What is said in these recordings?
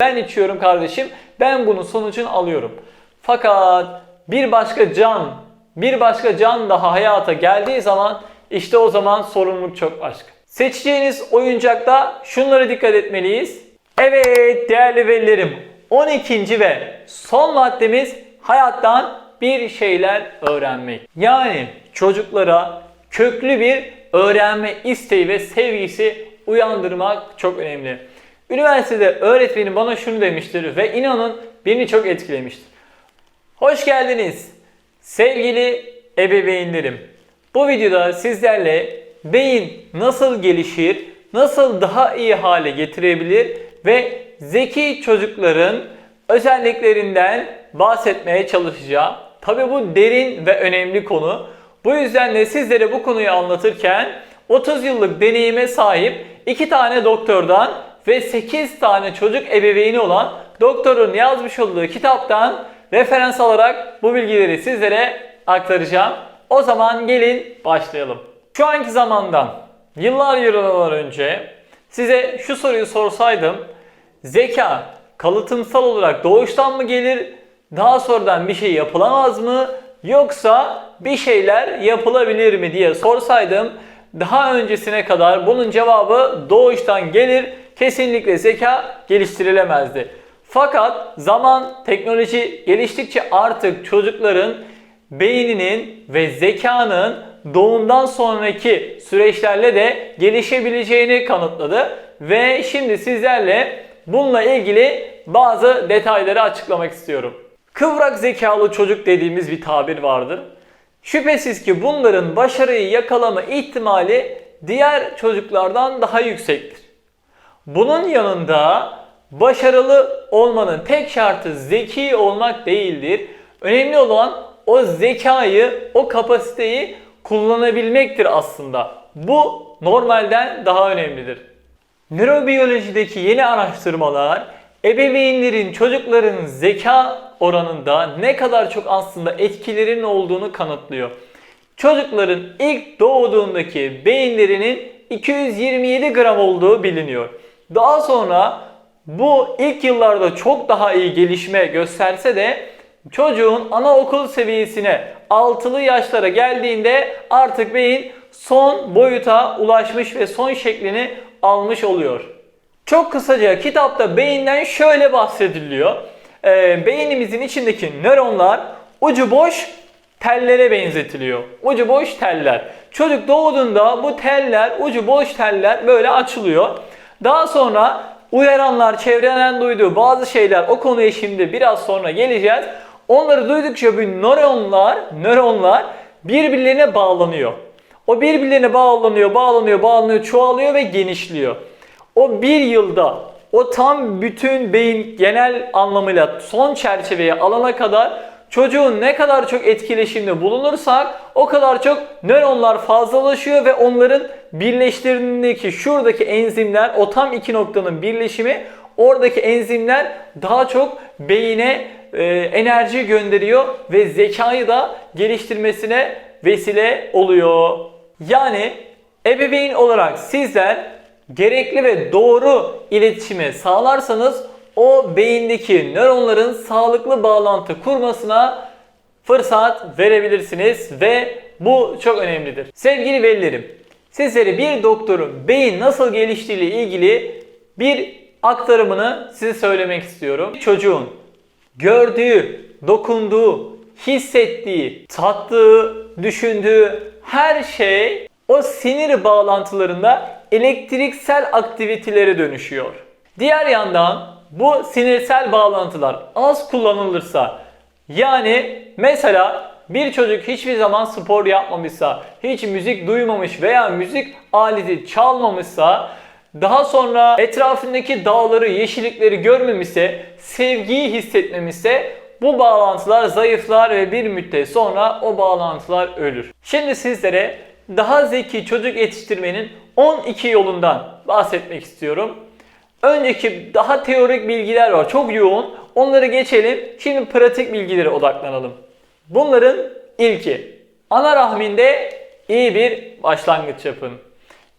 Ben içiyorum kardeşim. Ben bunun sonucunu alıyorum. Fakat bir başka can, bir başka can daha hayata geldiği zaman işte o zaman sorumluluk çok başka. Seçeceğiniz oyuncakta şunlara dikkat etmeliyiz. Evet değerli velilerim 12. ve son maddemiz hayattan bir şeyler öğrenmek. Yani çocuklara köklü bir öğrenme isteği ve sevgisi uyandırmak çok önemli. Üniversitede öğretmenim bana şunu demiştir ve inanın beni çok etkilemiştir. Hoş geldiniz sevgili ebeveynlerim. Bu videoda sizlerle beyin nasıl gelişir, nasıl daha iyi hale getirebilir ve zeki çocukların özelliklerinden bahsetmeye çalışacağım. Tabi bu derin ve önemli konu. Bu yüzden de sizlere bu konuyu anlatırken 30 yıllık deneyime sahip 2 tane doktordan ve 8 tane çocuk ebeveyni olan doktorun yazmış olduğu kitaptan referans alarak bu bilgileri sizlere aktaracağım. O zaman gelin başlayalım. Şu anki zamandan yıllar yıllar önce size şu soruyu sorsaydım zeka kalıtımsal olarak doğuştan mı gelir daha sonradan bir şey yapılamaz mı yoksa bir şeyler yapılabilir mi diye sorsaydım daha öncesine kadar bunun cevabı doğuştan gelir kesinlikle zeka geliştirilemezdi. Fakat zaman, teknoloji geliştikçe artık çocukların beyninin ve zekanın doğumdan sonraki süreçlerle de gelişebileceğini kanıtladı. Ve şimdi sizlerle bununla ilgili bazı detayları açıklamak istiyorum. Kıvrak zekalı çocuk dediğimiz bir tabir vardır. Şüphesiz ki bunların başarıyı yakalama ihtimali diğer çocuklardan daha yüksektir. Bunun yanında başarılı olmanın tek şartı zeki olmak değildir. Önemli olan o zekayı, o kapasiteyi kullanabilmektir aslında. Bu normalden daha önemlidir. Nörobiyolojideki yeni araştırmalar ebeveynlerin çocukların zeka oranında ne kadar çok aslında etkilerinin olduğunu kanıtlıyor. Çocukların ilk doğduğundaki beyinlerinin 227 gram olduğu biliniyor. Daha sonra bu ilk yıllarda çok daha iyi gelişme gösterse de çocuğun anaokul seviyesine altılı yaşlara geldiğinde artık beyin son boyuta ulaşmış ve son şeklini almış oluyor. Çok kısaca kitapta beyinden şöyle bahsediliyor. Ee, beynimizin içindeki nöronlar ucu boş tellere benzetiliyor. Ucu boş teller. Çocuk doğduğunda bu teller, ucu boş teller böyle açılıyor. Daha sonra uyaranlar, çevreden duyduğu bazı şeyler o konuya şimdi biraz sonra geleceğiz. Onları duydukça bu nöronlar, nöronlar birbirlerine bağlanıyor. O birbirlerine bağlanıyor, bağlanıyor, bağlanıyor, çoğalıyor ve genişliyor. O bir yılda o tam bütün beyin genel anlamıyla son çerçeveye alana kadar çocuğun ne kadar çok etkileşimde bulunursak o kadar çok nöronlar fazlalaşıyor ve onların birleştirdiğindeki şuradaki enzimler o tam iki noktanın birleşimi oradaki enzimler daha çok beyine e, enerji gönderiyor ve zekayı da geliştirmesine vesile oluyor. Yani ebeveyn olarak sizler gerekli ve doğru iletişimi sağlarsanız o beyindeki nöronların sağlıklı bağlantı kurmasına fırsat verebilirsiniz ve bu çok önemlidir. Sevgili velilerim, sizlere bir doktorun beyin nasıl geliştiği ile ilgili bir aktarımını size söylemek istiyorum. Çocuğun gördüğü, dokunduğu, hissettiği, tattığı, düşündüğü her şey o sinir bağlantılarında elektriksel aktivitelere dönüşüyor. Diğer yandan bu sinirsel bağlantılar az kullanılırsa yani mesela bir çocuk hiçbir zaman spor yapmamışsa, hiç müzik duymamış veya müzik aleti çalmamışsa, daha sonra etrafındaki dağları, yeşillikleri görmemişse, sevgiyi hissetmemişse bu bağlantılar zayıflar ve bir müddet sonra o bağlantılar ölür. Şimdi sizlere daha zeki çocuk yetiştirmenin 12 yolundan bahsetmek istiyorum. Önceki daha teorik bilgiler var. Çok yoğun. Onları geçelim. Şimdi pratik bilgilere odaklanalım. Bunların ilki. Ana rahminde iyi bir başlangıç yapın.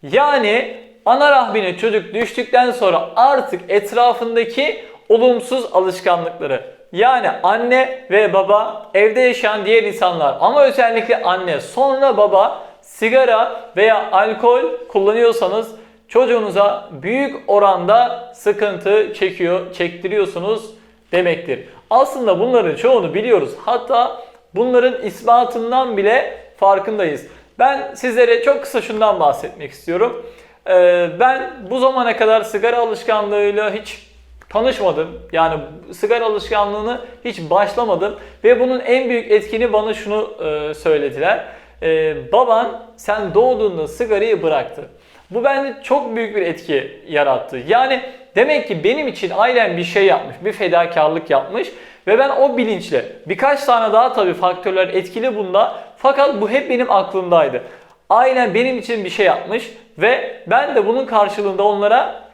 Yani ana rahmine çocuk düştükten sonra artık etrafındaki olumsuz alışkanlıkları. Yani anne ve baba evde yaşayan diğer insanlar ama özellikle anne sonra baba sigara veya alkol kullanıyorsanız çocuğunuza büyük oranda sıkıntı çekiyor, çektiriyorsunuz demektir. Aslında bunların çoğunu biliyoruz. Hatta bunların ispatından bile farkındayız. Ben sizlere çok kısa şundan bahsetmek istiyorum. Ee, ben bu zamana kadar sigara alışkanlığıyla hiç tanışmadım. Yani sigara alışkanlığını hiç başlamadım. Ve bunun en büyük etkini bana şunu e, söylediler. E, baban sen doğduğunda sigarayı bıraktı. Bu bende çok büyük bir etki yarattı. Yani demek ki benim için ailem bir şey yapmış, bir fedakarlık yapmış ve ben o bilinçle birkaç tane daha tabii faktörler etkili bunda fakat bu hep benim aklımdaydı. Ailem benim için bir şey yapmış ve ben de bunun karşılığında onlara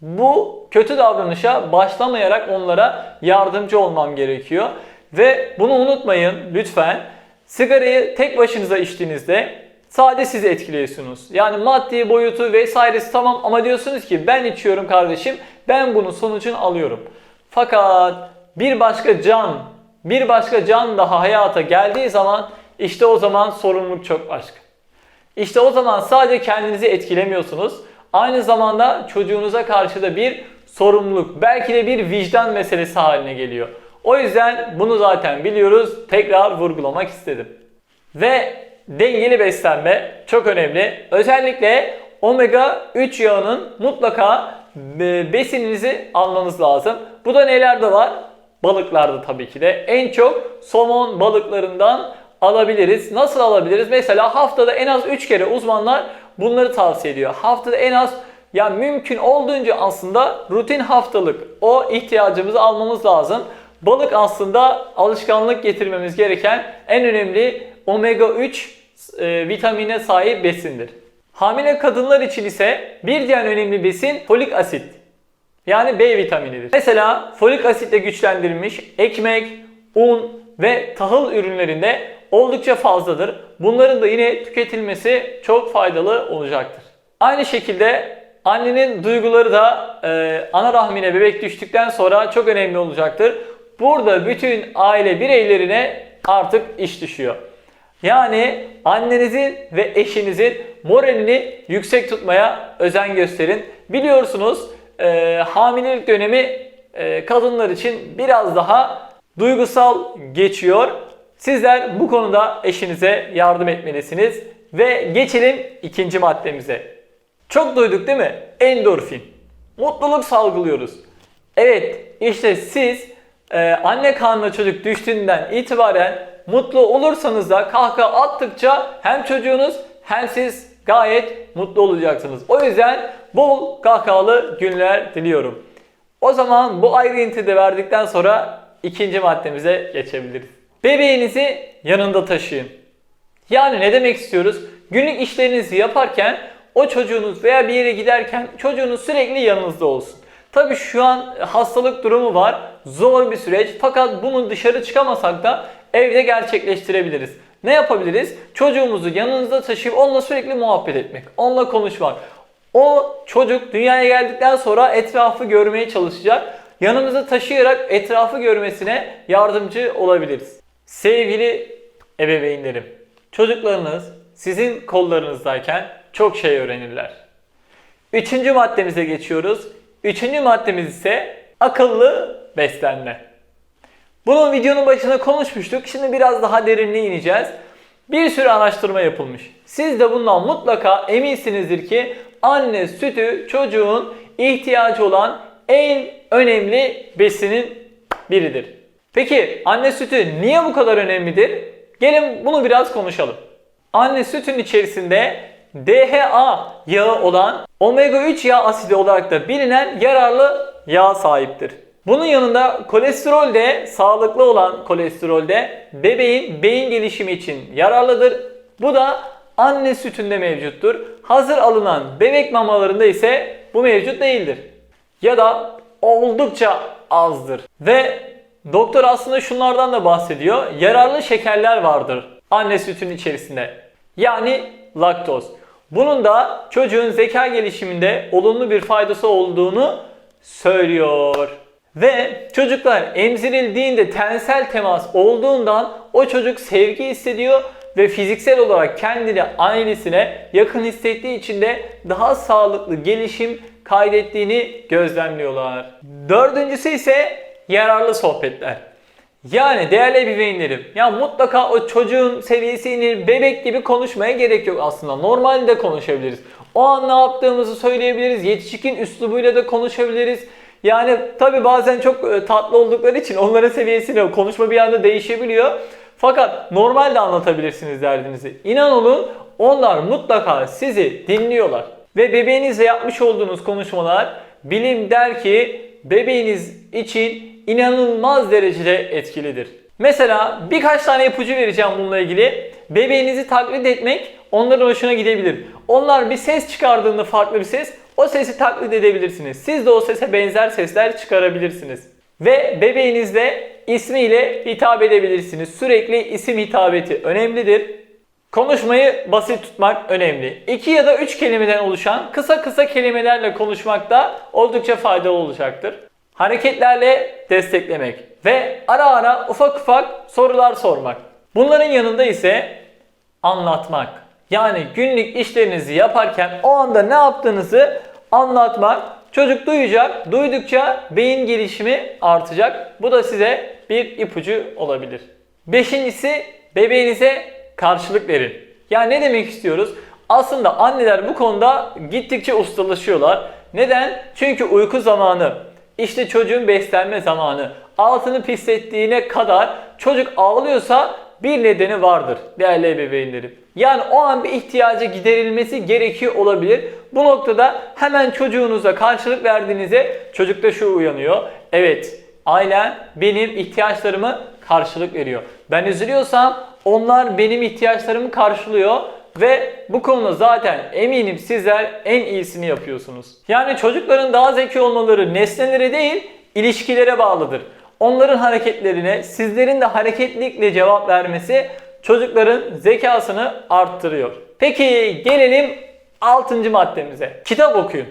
bu kötü davranışa başlamayarak onlara yardımcı olmam gerekiyor. Ve bunu unutmayın lütfen. Sigarayı tek başınıza içtiğinizde sadece sizi etkiliyorsunuz. Yani maddi boyutu vesairesi tamam ama diyorsunuz ki ben içiyorum kardeşim ben bunun sonucunu alıyorum. Fakat bir başka can, bir başka can daha hayata geldiği zaman işte o zaman sorumluluk çok başka. İşte o zaman sadece kendinizi etkilemiyorsunuz. Aynı zamanda çocuğunuza karşı da bir sorumluluk, belki de bir vicdan meselesi haline geliyor. O yüzden bunu zaten biliyoruz. Tekrar vurgulamak istedim. Ve dengeli beslenme çok önemli. Özellikle omega 3 yağının mutlaka e, besininizi almanız lazım. Bu da nelerde var? Balıklarda tabii ki de. En çok somon balıklarından alabiliriz. Nasıl alabiliriz? Mesela haftada en az 3 kere uzmanlar bunları tavsiye ediyor. Haftada en az ya mümkün olduğunca aslında rutin haftalık o ihtiyacımızı almamız lazım. Balık aslında alışkanlık getirmemiz gereken en önemli omega 3 e, vitamine sahip besindir. Hamile kadınlar için ise bir diğer önemli besin folik asit. Yani B vitaminidir. Mesela folik asitle güçlendirilmiş ekmek, un ve tahıl ürünlerinde oldukça fazladır. Bunların da yine tüketilmesi çok faydalı olacaktır. Aynı şekilde annenin duyguları da e, ana rahmine bebek düştükten sonra çok önemli olacaktır. Burada bütün aile bireylerine artık iş düşüyor. Yani annenizin ve eşinizin moralini yüksek tutmaya özen gösterin. Biliyorsunuz e, hamilelik dönemi e, kadınlar için biraz daha duygusal geçiyor. Sizler bu konuda eşinize yardım etmelisiniz. Ve geçelim ikinci maddemize. Çok duyduk değil mi? Endorfin. Mutluluk salgılıyoruz. Evet işte siz e, anne karnına çocuk düştüğünden itibaren mutlu olursanız da kahkaha attıkça hem çocuğunuz hem siz gayet mutlu olacaksınız. O yüzden bol kahkahalı günler diliyorum. O zaman bu ayrıntıyı da verdikten sonra ikinci maddemize geçebiliriz. Bebeğinizi yanında taşıyın. Yani ne demek istiyoruz? Günlük işlerinizi yaparken o çocuğunuz veya bir yere giderken çocuğunuz sürekli yanınızda olsun. Tabi şu an hastalık durumu var. Zor bir süreç. Fakat bunu dışarı çıkamasak da evde gerçekleştirebiliriz. Ne yapabiliriz? Çocuğumuzu yanınızda taşıyıp onunla sürekli muhabbet etmek. Onunla konuşmak. O çocuk dünyaya geldikten sonra etrafı görmeye çalışacak. Yanımıza taşıyarak etrafı görmesine yardımcı olabiliriz. Sevgili ebeveynlerim, çocuklarınız sizin kollarınızdayken çok şey öğrenirler. Üçüncü maddemize geçiyoruz. Üçüncü maddemiz ise akıllı beslenme. Bunun videonun başında konuşmuştuk. Şimdi biraz daha derinliğe ineceğiz. Bir sürü araştırma yapılmış. Siz de bundan mutlaka eminsinizdir ki anne sütü çocuğun ihtiyacı olan en önemli besinin biridir. Peki anne sütü niye bu kadar önemlidir? Gelin bunu biraz konuşalım. Anne sütün içerisinde DHA yağı olan omega 3 yağ asidi olarak da bilinen yararlı yağ sahiptir. Bunun yanında kolesterol de sağlıklı olan kolesterol de bebeğin beyin gelişimi için yararlıdır. Bu da anne sütünde mevcuttur. Hazır alınan bebek mamalarında ise bu mevcut değildir. Ya da oldukça azdır. Ve doktor aslında şunlardan da bahsediyor. Yararlı şekerler vardır anne sütünün içerisinde. Yani laktoz. Bunun da çocuğun zeka gelişiminde olumlu bir faydası olduğunu söylüyor. Ve çocuklar emzirildiğinde tensel temas olduğundan o çocuk sevgi hissediyor ve fiziksel olarak kendini ailesine yakın hissettiği için de daha sağlıklı gelişim kaydettiğini gözlemliyorlar. Dördüncüsü ise yararlı sohbetler. Yani değerli ebeveynlerim ya mutlaka o çocuğun seviyesini bebek gibi konuşmaya gerek yok aslında. Normalde konuşabiliriz. O an ne yaptığımızı söyleyebiliriz. Yetişkin üslubuyla da konuşabiliriz. Yani tabi bazen çok e, tatlı oldukları için onların seviyesine konuşma bir anda değişebiliyor. Fakat normalde anlatabilirsiniz derdinizi. İnan olun onlar mutlaka sizi dinliyorlar. Ve bebeğinizle yapmış olduğunuz konuşmalar bilim der ki bebeğiniz için inanılmaz derecede etkilidir. Mesela birkaç tane ipucu vereceğim bununla ilgili. Bebeğinizi taklit etmek onların hoşuna gidebilir. Onlar bir ses çıkardığında farklı bir ses, o sesi taklit edebilirsiniz. Siz de o sese benzer sesler çıkarabilirsiniz. Ve bebeğinizle ismiyle hitap edebilirsiniz. Sürekli isim hitabeti önemlidir. Konuşmayı basit tutmak önemli. İki ya da üç kelimeden oluşan kısa kısa kelimelerle konuşmak da oldukça faydalı olacaktır. Hareketlerle desteklemek ve ara ara ufak ufak sorular sormak. Bunların yanında ise anlatmak. Yani günlük işlerinizi yaparken o anda ne yaptığınızı anlatmak. Çocuk duyacak, duydukça beyin gelişimi artacak. Bu da size bir ipucu olabilir. Beşincisi bebeğinize karşılık verin. Yani ne demek istiyoruz? Aslında anneler bu konuda gittikçe ustalaşıyorlar. Neden? Çünkü uyku zamanı, işte çocuğun beslenme zamanı, altını pislettiğine kadar çocuk ağlıyorsa bir nedeni vardır değerli ebeveynlerim. Yani o an bir ihtiyaca giderilmesi gerekiyor olabilir. Bu noktada hemen çocuğunuza karşılık verdiğinizde çocukta şu uyanıyor. Evet ailem benim ihtiyaçlarımı karşılık veriyor. Ben üzülüyorsam onlar benim ihtiyaçlarımı karşılıyor ve bu konuda zaten eminim sizler en iyisini yapıyorsunuz. Yani çocukların daha zeki olmaları nesnelere değil ilişkilere bağlıdır. Onların hareketlerine sizlerin de hareketlikle cevap vermesi çocukların zekasını arttırıyor. Peki gelelim 6. maddemize. Kitap okuyun.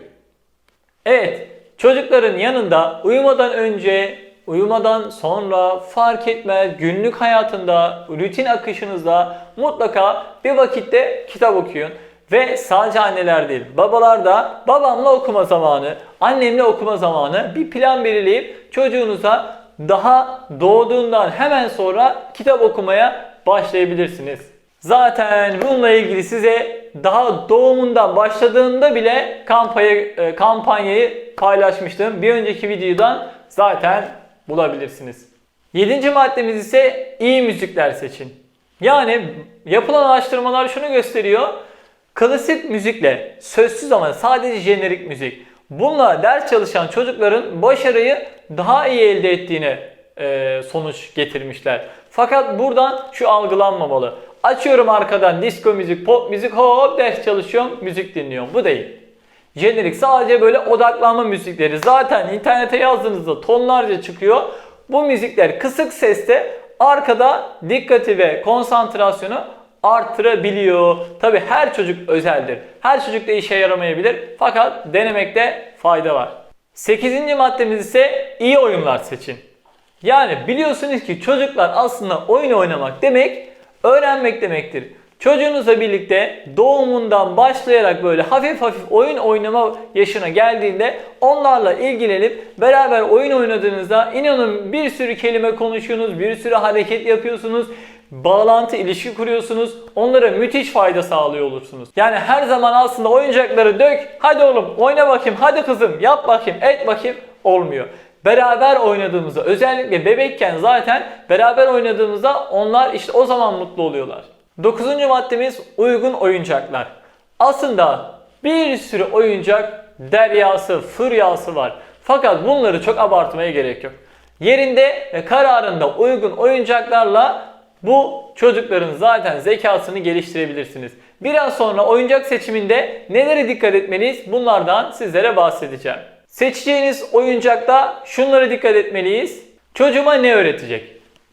Evet, çocukların yanında uyumadan önce, uyumadan sonra fark etmez günlük hayatında, rutin akışınızda mutlaka bir vakitte kitap okuyun. Ve sadece anneler değil, babalar da babamla okuma zamanı, annemle okuma zamanı bir plan belirleyip çocuğunuza daha doğduğundan hemen sonra kitap okumaya başlayabilirsiniz. Zaten bununla ilgili size daha doğumundan başladığında bile kampanya, e, kampanyayı paylaşmıştım. Bir önceki videodan zaten bulabilirsiniz. Yedinci maddemiz ise iyi müzikler seçin. Yani yapılan araştırmalar şunu gösteriyor. Klasik müzikle sözsüz ama sadece jenerik müzik. Bununla ders çalışan çocukların başarıyı daha iyi elde ettiğine e, sonuç getirmişler. Fakat buradan şu algılanmamalı. Açıyorum arkadan disco müzik, pop müzik, hop ders çalışıyorum, müzik dinliyorum. Bu değil. Jenerik sadece böyle odaklanma müzikleri. Zaten internete yazdığınızda tonlarca çıkıyor. Bu müzikler kısık seste arkada dikkati ve konsantrasyonu arttırabiliyor. Tabi her çocuk özeldir. Her çocuk da işe yaramayabilir. Fakat denemekte fayda var. 8. maddemiz ise iyi oyunlar seçin. Yani biliyorsunuz ki çocuklar aslında oyun oynamak demek öğrenmek demektir. Çocuğunuzla birlikte doğumundan başlayarak böyle hafif hafif oyun oynama yaşına geldiğinde onlarla ilgilenip beraber oyun oynadığınızda inanın bir sürü kelime konuşuyorsunuz, bir sürü hareket yapıyorsunuz, bağlantı, ilişki kuruyorsunuz. Onlara müthiş fayda sağlıyor olursunuz. Yani her zaman aslında oyuncakları dök, hadi oğlum oyna bakayım, hadi kızım yap bakayım, et bakayım olmuyor. Beraber oynadığımızda özellikle bebekken zaten beraber oynadığımızda onlar işte o zaman mutlu oluyorlar. Dokuzuncu maddemiz uygun oyuncaklar. Aslında bir sürü oyuncak deryası, furyası var. Fakat bunları çok abartmaya gerek yok. Yerinde ve kararında uygun oyuncaklarla bu çocukların zaten zekasını geliştirebilirsiniz. Biraz sonra oyuncak seçiminde nelere dikkat etmeliyiz bunlardan sizlere bahsedeceğim. Seçeceğiniz oyuncakta şunlara dikkat etmeliyiz. Çocuğuma ne öğretecek?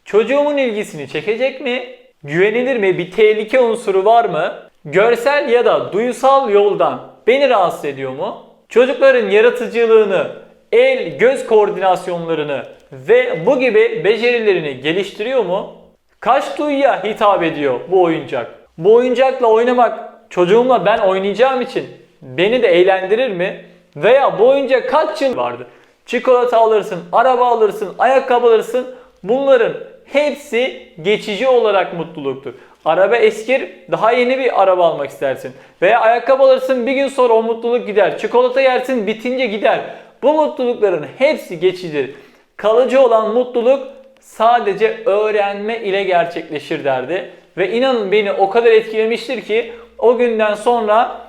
Çocuğumun ilgisini çekecek mi? Güvenilir mi? Bir tehlike unsuru var mı? Görsel ya da duysal yoldan beni rahatsız ediyor mu? Çocukların yaratıcılığını el göz koordinasyonlarını ve bu gibi becerilerini geliştiriyor mu? Kaç duyuya hitap ediyor bu oyuncak? Bu oyuncakla oynamak çocuğumla ben oynayacağım için beni de eğlendirir mi? Veya bu oyuncak kaç yıl vardı? Çikolata alırsın, araba alırsın, ayakkabı alırsın. Bunların hepsi geçici olarak mutluluktur. Araba eskir, daha yeni bir araba almak istersin. Veya ayakkabı alırsın, bir gün sonra o mutluluk gider. Çikolata yersin, bitince gider. Bu mutlulukların hepsi geçicidir. Kalıcı olan mutluluk sadece öğrenme ile gerçekleşir derdi. Ve inanın beni o kadar etkilemiştir ki o günden sonra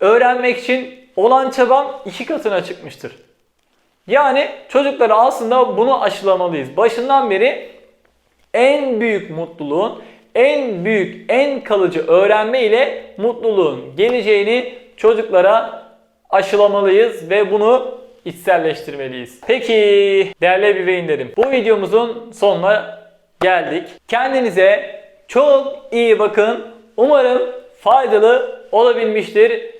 öğrenmek için olan çabam iki katına çıkmıştır. Yani çocuklara aslında bunu aşılamalıyız. Başından beri en büyük mutluluğun, en büyük, en kalıcı öğrenme ile mutluluğun geleceğini çocuklara aşılamalıyız ve bunu içselleştirmeliyiz. Peki değerli ebeveynlerim bu videomuzun sonuna geldik. Kendinize çok iyi bakın. Umarım faydalı olabilmiştir.